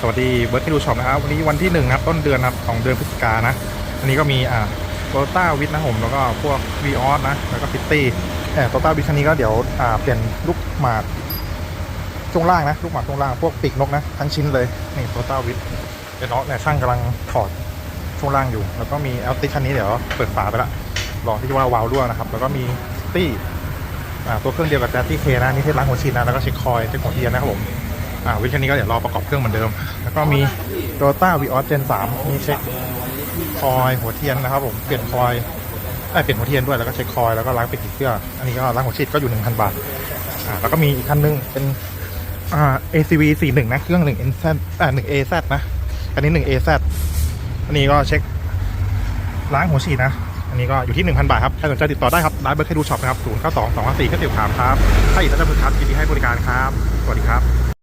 สวัสดีเบิร์ดที่ดูช็อปนะครับวันนี้วันที่หนึ่งนะครับต้นเดือนนะครับของเดือนพฤศจิกายนนะอันนี้ก็มีอ่าโตต้าวิทนะผมแล้วก็พวกวีออสนะแล้วก็ฟิตตี้แต่โตต้าวิทคันนี้ก็เดี๋ยวอ่าเปลี่ยนลูกหมากช่วงล่างนะลูกหมากช่วงล่างพวกปีกนกนะทั้งชิ้นเลยนี่โตต้าวิทเดี๋ยวน้องเนี่ยช่างกำลังถอดช่วงล่างอยู่ แล้วก็มีแอลติคันนี้เดี๋ยวเปิดฝาไปละรอที่จะว่าวาล์วรั่วนะครับ แล้วก็มีตี้อ่าตัวเครื่องเดียวกับแดตี้เคนะนี่เทสล้างหัวฉีดนะแล้วก็เช็คคอยเช็คหัวเทียนนะครับผม อ่าวิธีนี้ก็เดี๋ยวรอประกอบเครื่องเหมือนเดิม แล้วก็มี Toyota v ีออสเจน3มีเช็คคอยหัวเทียนนะครับผมเปลี่ยนคอยเอ้เปลี่ยนหัวเทียนด้วยแล้วก็เช็คคอยแล้วก็ล้างไปกี่เครื่ออันนี้ก็ล้างหัวฉีดก็อยู่ 1,000 บาทอ่าแล้วก็มีอีกคันนึงเป็นอ่า ACV 41นะเครื่อง1 NZ อ่า1 AZ นะอันนี้1 AZ อันนี้ก็เช็คล้างหัวฉีดนะอันนี้ก็อยู่ที่ 1,000 บาทครับ ใครสนใจติดต่อได้ครับ ร้านเบอร์แค่ดูช็อปนะครับ 0 9 2 2 5 4 9 4 3ครับ ถ้าอีกท่านจะพึกครับยินดีให้บริการครับ สวัสดีครับ